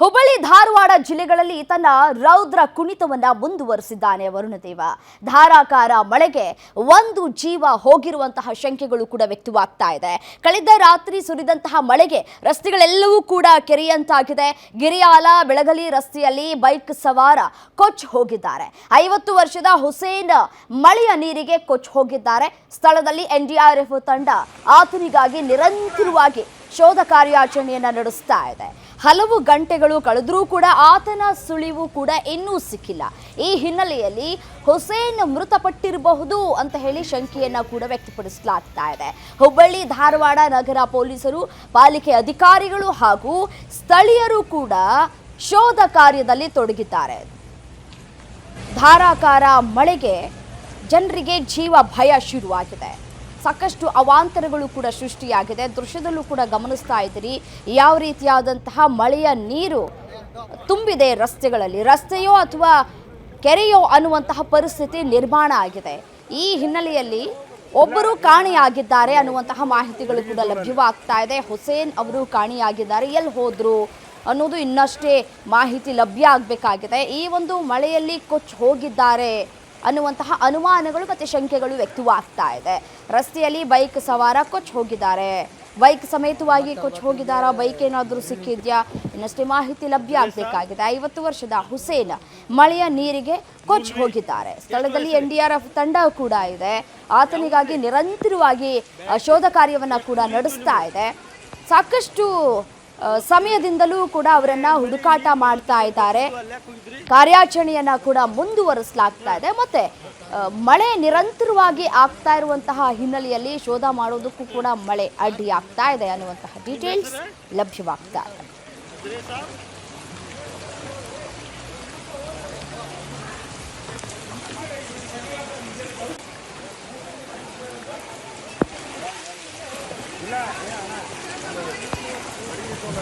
ಹುಬ್ಬಳ್ಳಿ ಧಾರವಾಡ ಜಿಲ್ಲೆಗಳಲ್ಲಿ ತನ್ನ ರೌದ್ರ ಕುಣಿತವನ್ನ ಮುಂದುವರೆಸಿದ್ದಾನೆ ವರುಣದೇವ. ಧಾರಾಕಾರ ಮಳೆಗೆ ಒಂದು ಜೀವ ಹೋಗಿರುವಂತಹ ಶಂಕೆಗಳು ಕೂಡ ವ್ಯಕ್ತವಾಗ್ತಾ ಇದೆ. ಕಳೆದ ರಾತ್ರಿ ಸುರಿದಂತಹ ಮಳೆಗೆ ರಸ್ತೆಗಳೆಲ್ಲವೂ ಕೂಡ ಕೆರೆಯಂತಾಗಿದೆ. ಗಿರಿಯಾಲ, ಬೆಳಗಲಿ ರಸ್ತೆಯಲ್ಲಿ ಬೈಕ್ ಸವಾರ ಕೊಚ್ ಹೋಗಿದ್ದಾರೆ. ಐವತ್ತು ವರ್ಷದ ಹುಸೇನ್ ಮಳೆಯ ನೀರಿಗೆ ಕೊಚ್ ಹೋಗಿದ್ದಾರೆ. ಸ್ಥಳದಲ್ಲಿ ಎನ್ಡಿಆರ್ಎಫ್ ತಂಡ ಆತನಿಗಾಗಿ ನಿರಂತರವಾಗಿ ಶೋಧ ಕಾರ್ಯಾಚರಣೆಯನ್ನು ನಡೆಸ್ತಾ ಇದೆ. ಹಲವು ಗಂಟೆಗಳು ಕಳೆದರೂ ಕೂಡ ಆತನ ಸುಳಿವು ಕೂಡ ಇನ್ನೂ ಸಿಕ್ಕಿಲ್ಲ. ಈ ಹಿನ್ನೆಲೆಯಲ್ಲಿ ಹುಸೇನ್ ಮೃತಪಟ್ಟಿರಬಹುದು ಅಂತ ಹೇಳಿ ಶಂಕೆಯನ್ನು ಕೂಡ ವ್ಯಕ್ತಪಡಿಸಲಾಗ್ತಾ ಇದೆ. ಹುಬ್ಬಳ್ಳಿ, ಧಾರವಾಡ ನಗರ ಪೊಲೀಸರು, ಪಾಲಿಕೆ ಅಧಿಕಾರಿಗಳು ಹಾಗೂ ಸ್ಥಳೀಯರು ಕೂಡ ಶೋಧ ಕಾರ್ಯದಲ್ಲಿ ತೊಡಗಿದ್ದಾರೆ. ಧಾರಾಕಾರ ಮಳೆಗೆ ಜನರಿಗೆ ಜೀವ ಭಯ ಶುರುವಾಗಿದೆ. ಸಾಕಷ್ಟು ಅವಾಂತರಗಳು ಕೂಡ ಸೃಷ್ಟಿಯಾಗಿದೆ. ದೃಶ್ಯದಲ್ಲೂ ಕೂಡ ಗಮನಿಸ್ತಾ ಇದ್ದೀರಿ. ಯಾವ ರೀತಿಯಾದಂತಹ ಮಳೆಯ ನೀರು ತುಂಬಿದೆ ರಸ್ತೆಗಳಲ್ಲಿ. ರಸ್ತೆಯೋ ಅಥವಾ ಕೆರೆಯೋ ಅನ್ನುವಂತಹ ಪರಿಸ್ಥಿತಿ ನಿರ್ಮಾಣ ಆಗಿದೆ. ಈ ಹಿನ್ನೆಲೆಯಲ್ಲಿ ಒಬ್ಬರು ಕಾಣೆಯಾಗಿದ್ದಾರೆ ಅನ್ನುವಂತಹ ಮಾಹಿತಿಗಳು ಕೂಡ ಲಭ್ಯವಾಗ್ತಾ ಇದೆ. ಹುಸೇನ್ ಅವರು ಕಾಣೆಯಾಗಿದ್ದಾರೆ. ಎಲ್ಲಿ ಹೋದ್ರು ಅನ್ನೋದು ಇನ್ನಷ್ಟೇ ಮಾಹಿತಿ ಲಭ್ಯ ಆಗಬೇಕಾಗಿದೆ. ಈ ಒಂದು ಮಳೆಯಲ್ಲಿ ಕೊಚ್ಚಿ ಹೋಗಿದ್ದಾರೆ. ಅನ್ನುವಂತಹ ಅನುಮಾನಗಳು ಮತ್ತು ಶಂಕೆಗಳು ವ್ಯಕ್ತವಾಗ್ತಾ ಇದೆ. ರಸ್ತೆಯಲ್ಲಿ ಬೈಕ್ ಸವಾರ ಕೊಚ್ಚ ಹೋಗಿದ್ದಾರೆ. ಬೈಕ್ ಸಮೇತವಾಗಿ ಕೊಚ್ಚ ಹೋಗಿದ್ದಾರಾ? ಬೈಕ್ ಏನಾದರೂ ಸಿಕ್ಕಿದ್ಯಾ? ಇನ್ನಷ್ಟೇ ಮಾಹಿತಿ ಲಭ್ಯ ಆಗಬೇಕಾಗಿದೆ. ಐವತ್ತು ವರ್ಷದ ಹುಸೇನ್ ಮಳೆಯ ನೀರಿಗೆ ಕೊಚ್ಚ ಹೋಗಿದ್ದಾರೆ. ಸ್ಥಳದಲ್ಲಿ ಎನ್ ಡಿ ಆರ್ ಎಫ್ ತಂಡ ಕೂಡ ಇದೆ. ಆತನಿಗಾಗಿ ನಿರಂತರವಾಗಿ ಶೋಧ ಕಾರ್ಯವನ್ನು ಕೂಡ ನಡೆಸ್ತಾ ಇದೆ. ಸಾಕಷ್ಟು ಸಮಯದಿಂದಲೂ ಕೂಡ ಅವರನ್ನ ಹುಡುಕಾಟ ಮಾಡ್ತಾ ಇದ್ದಾರೆ. ಕಾರ್ಯಾಚರಣೆಯನ್ನ ಕೂಡ ಮುಂದುವರಿಸಲಾಗ್ತಾ ಇದೆ. ಮತ್ತೆ ಮಳೆ ನಿರಂತರವಾಗಿ ಆಗ್ತಾ ಇರುವಂತಹ ಹಿನ್ನೆಲೆಯಲ್ಲಿ ಶೋಧ ಮಾಡೋದಕ್ಕೂ ಕೂಡ ಮಳೆ ಅಡ್ಡಿ ಆಗ್ತಾ ಇದೆ ಅನ್ನುವಂತಹ ಡೀಟೇಲ್ಸ್ ಲಭ್ಯವಾಗ್ತಾ ಇದೆ. Yeah, yeah, yeah.